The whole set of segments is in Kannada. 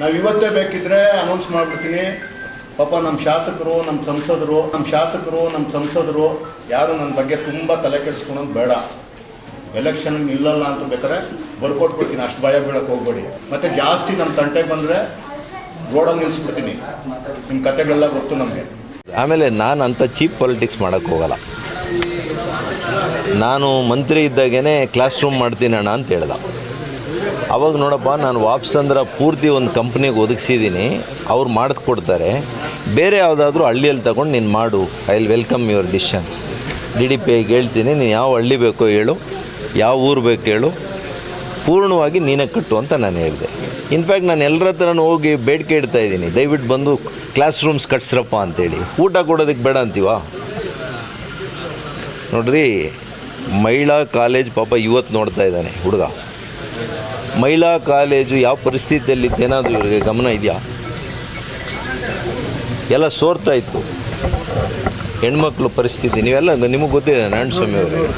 ನಾವು ಇವತ್ತೇ ಬೇಕಿದ್ರೆ ಅನೌನ್ಸ್ ಮಾಡ್ಬಿಡ್ತೀನಿ. ಪಾಪ ನಮ್ಮ ಶಾಸಕರು ನಮ್ಮ ಸಂಸದರು ನಮ್ಮ ಶಾಸಕರು ನಮ್ಮ ಸಂಸದರು, ಯಾರು ನನ್ನ ಬಗ್ಗೆ ತುಂಬ ತಲೆ ಕೆಡಿಸ್ಕೊಳೋದು ಬೇಡ. ಎಲೆಕ್ಷನ್ ಇಲ್ಲಲ್ಲ ಅಂತ ಬೇಕಾದ್ರೆ ಬರ್ಕೊಟ್ಬಿಡ್ತೀನಿ ಅಷ್ಟು ಭಯ ಬೀಳಕ್ಕೆ ಹೋಗ್ಬೇಡಿ. ಮತ್ತೆ ಜಾಸ್ತಿ ನಮ್ಮ ತಂಟೆಗೆ ಬಂದರೆ ರೋಡಲ್ಲಿ ನಿಲ್ಲಿಸ್ಬಿಡ್ತೀನಿ ನಿಮ್ಮ ಕತೆಗಳೆಲ್ಲ ಗೊತ್ತು ನಮಗೆ. ಆಮೇಲೆ ನಾನು ಅಂಥ ಚೀಪ್ ಪಾಲಿಟಿಕ್ಸ್ ಮಾಡೋಕ್ಕೆ ಹೋಗಲ್ಲ. ನಾನು ಮಂತ್ರಿ ಇದ್ದಾಗೇ ಕ್ಲಾಸ್ ರೂಮ್ ಮಾಡ್ತೀನಿ ಅಣ್ಣ ಅಂತ ಹೇಳ್ದ. ಅವಾಗ ನೋಡಪ್ಪ, ನಾನು ವಾಪಸ್ ಅಂದ್ರೆ ಪೂರ್ತಿ ಒಂದು ಕಂಪ್ನಿಗೆ ಒದಗಿಸಿದ್ದೀನಿ ಅವ್ರು ಮಾಡಿದ್ ಕೊಡ್ತಾರೆ. ಬೇರೆ ಯಾವುದಾದ್ರೂ ಹಳ್ಳಿಯಲ್ಲಿ ತಗೊಂಡು ನೀನು ಮಾಡು. I will welcome your decision D D P ಐಗೆ ಹೇಳ್ತೀನಿ, ನೀನು ಯಾವ ಹಳ್ಳಿ ಬೇಕೋ ಹೇಳು, ಯಾವ ಊರು ಬೇಕು ಹೇಳು. ಪೂರ್ಣವಾಗಿ ನೀನೇ ಕಟ್ಟು ಅಂತ ನಾನು ಹೇಳಿದೆ. ಇನ್ಫ್ಯಾಕ್ಟ್ ನಾನು ಎಲ್ಲರ ಹತ್ರನೂ ಹೋಗಿ ಬೇಡಿಕೆ ಇಡ್ತಾ ಇದ್ದೀನಿ. ದಯವಿಟ್ಟು ಬಂದು ಕ್ಲಾಸ್ ರೂಮ್ಸ್ ಕಟ್ಸ್ರಪ್ಪ ಅಂತೇಳಿ. ಊಟ ಕೊಡೋದಕ್ಕೆ ಬೇಡ ಅಂತೀವ? ನೋಡ್ರಿ, ಮಹಿಳಾ ಕಾಲೇಜ್ ಪಾಪ ಇವತ್ತು ನೋಡ್ತಾ ಇದ್ದಾನೆ ಹುಡುಗ. ಮಹಿಳಾ ಕಾಲೇಜು ಯಾವ ಪರಿಸ್ಥಿತಿಯಲ್ಲಿ ಏನಾದರೂ ಇವರಿಗೆ ಗಮನ ಇದೆಯಾ? ಎಲ್ಲ ಸೋರ್ತಾ ಇತ್ತು. ಹೆಣ್ಮಕ್ಳು ಪರಿಸ್ಥಿತಿ ನೀವೆಲ್ಲ ನಿಮಗೆ ಗೊತ್ತಿದೆ ನಾರಾಯಣ ಸ್ವಾಮಿ ಅವರು.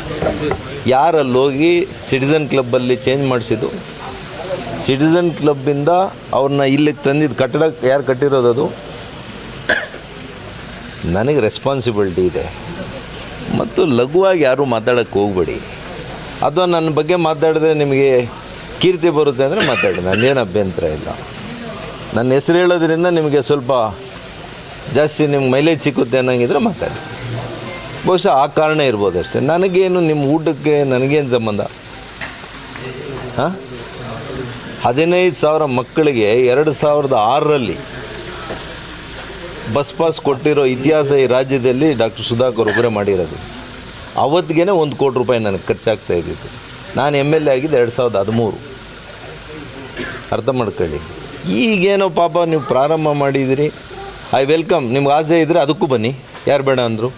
ಯಾರಲ್ಲಿ ಹೋಗಿ ಸಿಟಿಸನ್ ಕ್ಲಬ್ಬಲ್ಲಿ ಚೇಂಜ್ ಮಾಡಿಸಿದ್ದು? ಸಿಟಿಸನ್ ಕ್ಲಬ್ಬಿಂದ ಅವ್ರನ್ನ ಇಲ್ಲಿಗೆ ತಂದಿದ್ದು ಕಟ್ಟಡ ಯಾರು ಕಟ್ಟಿರೋದು ಅದು? ನನಗೆ ರೆಸ್ಪಾನ್ಸಿಬಿಲಿಟಿ ಇದೆ. ಮತ್ತು ಲಘುವಾಗಿ ಯಾರೂ ಮಾತಾಡೋಕ್ಕೆ ಹೋಗಬೇಡಿ. ಅಥವಾ ನನ್ನ ಬಗ್ಗೆ ಮಾತಾಡಿದ್ರೆ ನಿಮಗೆ ಕೀರ್ತಿ ಬರುತ್ತೆ ಅಂದರೆ ಮಾತಾಡಿ. ನನ್ನೇನು ಅಭ್ಯಂತರ ಇಲ್ಲ. ನನ್ನ ಹೆಸರು ಹೇಳೋದ್ರಿಂದ ನಿಮಗೆ ಸ್ವಲ್ಪ ಜಾಸ್ತಿ ನಿಮ್ಗೆ ಮೈಲೇಜ್ ಸಿಕ್ಕುತ್ತೆ ಅನ್ನಂಗಿದ್ರೆ ಮಾತಾಡಿ. ಬಹುಶಃ ಆ ಕಾರಣ ಇರ್ಬೋದು ಅಷ್ಟೇ ನನಗೇನು ನಿಮ್ಮ ಊಟಕ್ಕೆ ನನಗೇನು ಸಂಬಂಧ? ಹಾಂ? ಹದಿನೈದು ಸಾವಿರ ಮಕ್ಕಳಿಗೆ ಎರಡು ಸಾವಿರದ ಆರರಲ್ಲಿ ಬಸ್ ಪಾಸ್ ಕೊಟ್ಟಿರೋ ಇತಿಹಾಸ ಈ ರಾಜ್ಯದಲ್ಲಿ ಡಾಕ್ಟರ್ ಸುಧಾಕರ್ ಒಬ್ಬರೇ ಮಾಡಿರೋದು. ಅವತ್ತಿಗೆ ಒಂದು ಕೋಟಿ ರೂಪಾಯಿ ನನಗೆ ಖರ್ಚಾಗ್ತಾ ಇದ್ದಿತ್ತು ನಾನು ಎಂ ಎಲ್ ಎ ಆಗಿದ್ದು ಎರಡು ಸಾವಿರದ ಹದಿಮೂರು. ಅರ್ಥ ಮಾಡ್ಕೊಳ್ಳಿ. ಈಗೇನೋ ಪಾಪ ನೀವು ಪ್ರಾರಂಭ ಮಾಡಿದಿರಿ ಐ ವೆಲ್ಕಮ್ ನಿಮ್ಗೆ ಆಸೆ ಇದ್ದರೆ ಅದಕ್ಕೂ ಬನ್ನಿ. ಯಾರು ಬೇಡ ಅಂದರು.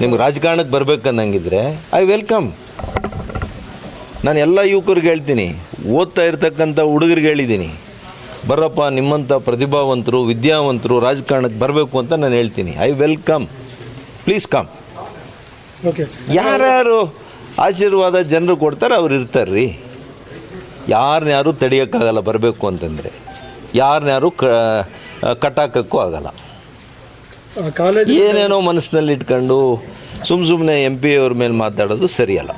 ನಿಮ್ಗೆ ರಾಜಕಾರಣಕ್ಕೆ ಬರ್ಬೇಕನ್ನಂಗಿದ್ರೆ ಐ ವೆಲ್ಕಮ್ ನಾನು ಎಲ್ಲ ಯುವಕರಿಗೆ ಹೇಳ್ತೀನಿ. ಓದ್ತಾ ಇರ್ತಕ್ಕಂಥ ಹುಡುಗರಿಗೆ ಹೇಳಿದ್ದೀನಿ. ಬರಪ್ಪ, ನಿಮ್ಮಂಥ ಪ್ರತಿಭಾವಂತರು, ವಿದ್ಯಾವಂತರು ರಾಜಕಾರಣಕ್ಕೆ ಬರಬೇಕು ಅಂತ ನಾನು ಹೇಳ್ತೀನಿ. ಐ ವೆಲ್ಕಮ್ ಪ್ಲೀಸ್ ಕಮ್ ಯಾರ್ಯಾರು ಆಶೀರ್ವಾದ ಜನರು ಕೊಡ್ತಾರೆ ಅವ್ರು ಇರ್ತಾರೆ ರೀ ಯಾರನ್ಯಾರು ತಡೆಯೋಕ್ಕಾಗಲ್ಲ ಬರಬೇಕು ಅಂತಂದರೆ. ಯಾರನ್ಯಾರು ಕ ಕಟ್ಟಾಕಕ್ಕೂ ಆಗಲ್ಲ. ಕಾಲೇಜ್ ಏನೇನೋ ಮನಸ್ಸಿನಲ್ಲಿ ಇಟ್ಕೊಂಡು ಸುಮ್ಮ ಸುಮ್ಮನೆ ಎಂ ಪಿ ಅವ್ರ ಮೇಲೆ ಮಾತಾಡೋದು ಸರಿಯಲ್ಲ.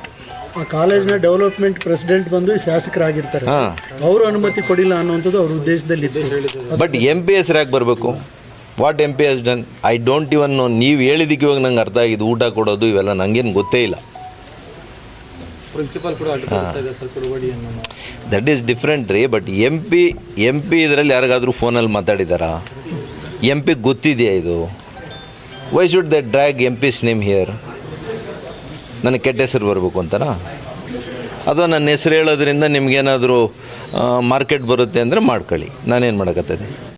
ಆ ಕಾಲೇಜ್ನ ಡೆವಲಪ್ಮೆಂಟ್ ಪ್ರೆಸಿಡೆಂಟ್ ಬಂದು ಶಾಸಕರಾಗಿರ್ತಾರೆ. ಹಾಂ. ಅವರು ಅನುಮತಿ ಕೊಡಿಲ್ಲ ಅನ್ನುವಂಥದ್ದು ಅವ್ರ ಉದ್ದೇಶದಲ್ಲಿ ಬಟ್ ಎಂ ಪಿ ಹೆಸರು ಯಾಕೆ ಬರಬೇಕು. What M P S done I don't even know ನೀವು ಹೇಳಿದ್ದಕ್ಕೆ ಇವಾಗ ನಂಗೆ ಅರ್ಥ ಆಗಿದ್ದು ಊಟ ಕೊಡೋದು ಇವೆಲ್ಲ ನನಗೇನು ಗೊತ್ತೇ ಇಲ್ಲ. ಪ್ರಿನ್ಸಿಪಾಲ್ ಕೂಡ ದಟ್ ಈಸ್ ಡಿಫ್ರೆಂಟ್ ರೀ but M P M P ಇದರಲ್ಲಿ ಯಾರಿಗಾದರೂ ಫೋನಲ್ಲಿ ಮಾತಾಡಿದಾರಾ? ಎಂ ಪಿ ಗೊತ್ತಿದೆಯಾ ಇದು? Why should the drag M P's name here ನನಗೆ ಕೆಟ್ಟ ಹೆಸರು ಬರಬೇಕು ಅಂತನಾ? ಅಥವಾ ನನ್ನ ಹೆಸರು ಹೇಳೋದ್ರಿಂದ ನಿಮ್ಗೇನಾದರೂ ಮಾರ್ಕೆಟ್ ಬರುತ್ತೆ ಅಂದರೆ ಮಾಡ್ಕೊಳ್ಳಿ. ನಾನೇನು ಮಾಡೋಕ್ಕತ್ತದೆ